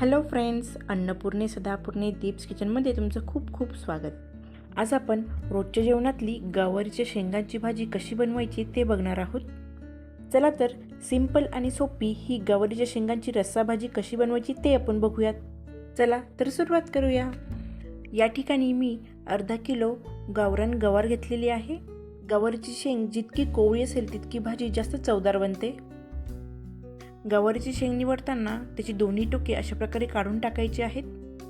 Hello friends अन्नपूर्णे सदापूर्णे दीप्स किचनमध्ये तुमचं खूप खूप स्वागत. आज आपण रोजच्या जेवणातली गवारीच्या शेंगांची भाजी कशी बनवायची ते बघणार आहोत. चला तर सिंपल आणि सोपी ही गवारीच्या शेंगांची रस्सा भाजी कशी बनवायची ते आपण बघूयात. चला तर सुरुवात करूया. या ठिकाणी मी अर्धा किलो गावरान गवार घेतलेली आहे. गवारीची शेंग जितकी कोवळी असेल तितकी भाजी जास्त चवदार बनते. गवारीची शेंग निवडताना त्याची दोन्ही टोके अशा प्रकारे काढून टाकायची आहेत.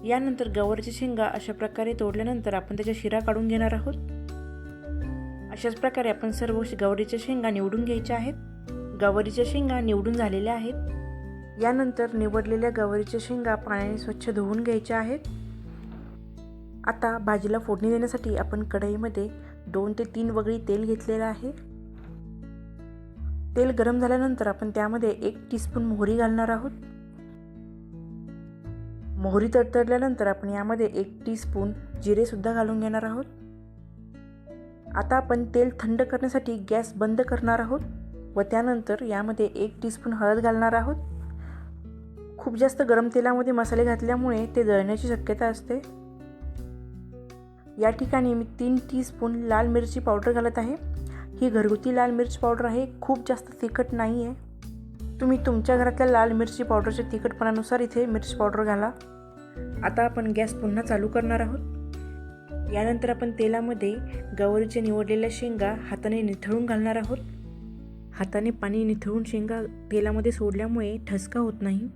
यानंतर गवारीच्या शेंगा अशा प्रकारे तोडल्यानंतर आपण त्याच्या शिरा काढून घेणार आहोत. अशाच प्रकारे आपण सर्व गवारीच्या शेंगा निवडून घ्यायच्या आहेत. गवारीच्या शेंगा निवडून झालेल्या आहेत. यानंतर निवडलेल्या गवारीच्या शेंगा पाण्याने स्वच्छ धुवून घ्यायच्या आहेत. आता भाजीला फोडणी देण्यासाठी आपण कढईमध्ये दोन ते तीन वगळी तेल घेतलेलं आहे. तेल गरम झाल्यानंतर आपण त्यामध्ये एक टीस्पून मोहरी घालणार आहोत. मोहरी तडतडल्यानंतर आपण यामध्ये एक टीस्पून जिरेसुद्धा घालून घेणार आहोत. आता आपण तेल थंड करण्यासाठी गॅस बंद करणार आहोत व त्यानंतर यामध्ये एक टीस्पून हळद घालणार आहोत. खूप जास्त गरम तेलामध्ये मसाले घातल्यामुळे ते जळण्याची शक्यता असते. या ठिकाणी मी तीन टीस्पून लाल मिरची पावडर घालत आहे. ही घरगुती लाल मिरची पावडर आहे. खूप जास्त तिखट नाही आहे तुम्ही तुमच्या घरातल्या लाल मिरची पावडरच्या तिखटपणानुसार इथे मिरची पावडर घाला. आता आपण गॅस पुन्हा चालू करणार आहोत. यानंतर आपण तेलामध्ये गवारीच्या निवडलेल्या शेंगा हाताने निथळून घालणार आहोत. हाताने पाणी निथळून शेंगा तेलामध्ये सोडल्यामुळे ठसका होत नाही.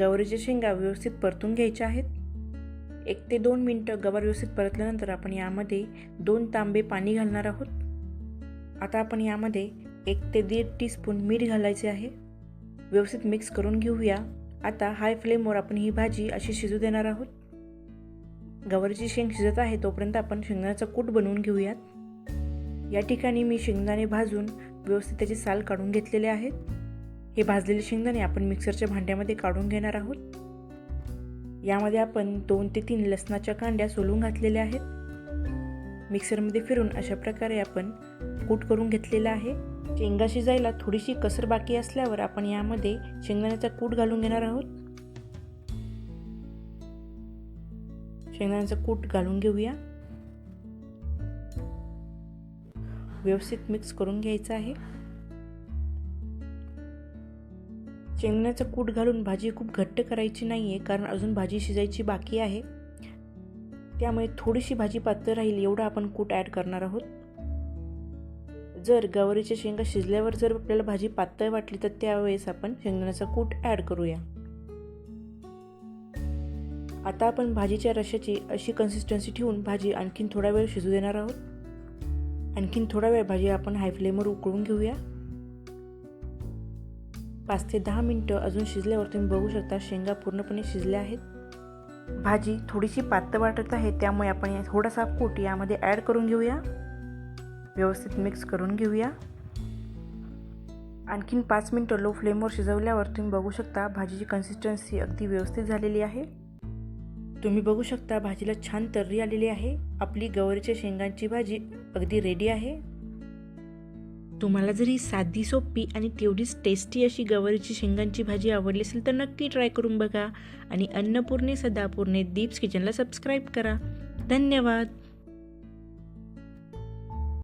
गवारीच्या शेंगा व्यवस्थित परतून घ्यायच्या आहेत. एक ते दोन मिनटं गवार व्यवस्थित परतल्यानंतर आपण यामध्ये दोन तांबे पाणी घालणार आहोत. आता आपण यामध्ये एक ते दीड टीस्पून मीठ घालायचे आहे. व्यवस्थित मिक्स करून घेऊया. आता हाय फ्लेमवर आपण ही भाजी अशी शिजू देणार आहोत. गवारीची शेंग शिजत आहे तोपर्यंत आपण शेंगदाण्याचा कूट बनवून घेऊयात. या ठिकाणी मी शेंगदाणे भाजून व्यवस्थित त्याचे साल काढून घेतलेले आहेत. हे भाजलेले शेंगदाणे आपण मिक्सरच्या भांड्यामध्ये काढून घेणार आहोत. यामध्ये आपण दोन ते तीन लसणाच्या कांड्या सोलून घातलेल्या आहेत. मिक्सरमध्ये फिरून अशा प्रकारे आपण कूट करून घेतलेला आहे. शेंगा शिजायला थोडीशी कसर बाकी असल्यावर आपण यामध्ये शेंगदाण्याचा कूट घालून घेणार आहोत. शेंगदाण्याचा कूट घालून घेऊया. व्यवस्थित मिक्स करून घ्यायचं आहे. शेंगण्याचं कूट घालून भाजी खूप घट्ट करायची नाही आहे कारण अजून भाजी शिजायची बाकी आहे. त्यामुळे थोडीशी भाजी पातळ राहील एवढं आपण कूट ॲड करणार आहोत. जर गवारीच्या शेंगा शिजल्यावर जर आपल्याला भाजी पातळ वाटली तर त्यावेळेस आपण शेंगदाण्याचा कूट ॲड करूया. आता आपण भाजीच्या रशाची अशी कन्सिस्टन्सी ठेवून भाजी आणखीन थोडा वेळ शिजू देणार आहोत. आणखीन थोडा वेळ भाजी आपण हाय फ्लेमवर उकळून घेऊया. पाच ते दहा मिनटं अजून शिजल्यावर तुम्ही बघू शकता शेंगा पूर्णपणे शिजल्या आहेत. भाजी थोडीशी पातळ वाटत आहे त्यामुळे आपण थोडासा कूट यामध्ये ॲड करून घेऊया. व्यवस्थित मिक्स करून घेऊया. आणखीन पाच मिनटं लो फ्लेमवर शिजवल्यावर तुम्ही बघू शकता भाजीची कन्सिस्टन्सी अगदी व्यवस्थित झालेली आहे. तुम्ही बघू शकता भाजीला छान तर्री आलेली आहे. आपली गवारीच्या शेंगांची भाजी अगदी रेडी आहे. तुम्हाला जर ही साधी सोपी आणि तेवढीच टेस्टी अशी गवारीची शेंगांची भाजी आवडली असेल तर नक्की ट्राय करून बघा. आणि अन्नपूर्णे सदापूर्णे दीप्स किचनला सबस्क्राईब करा. धन्यवाद.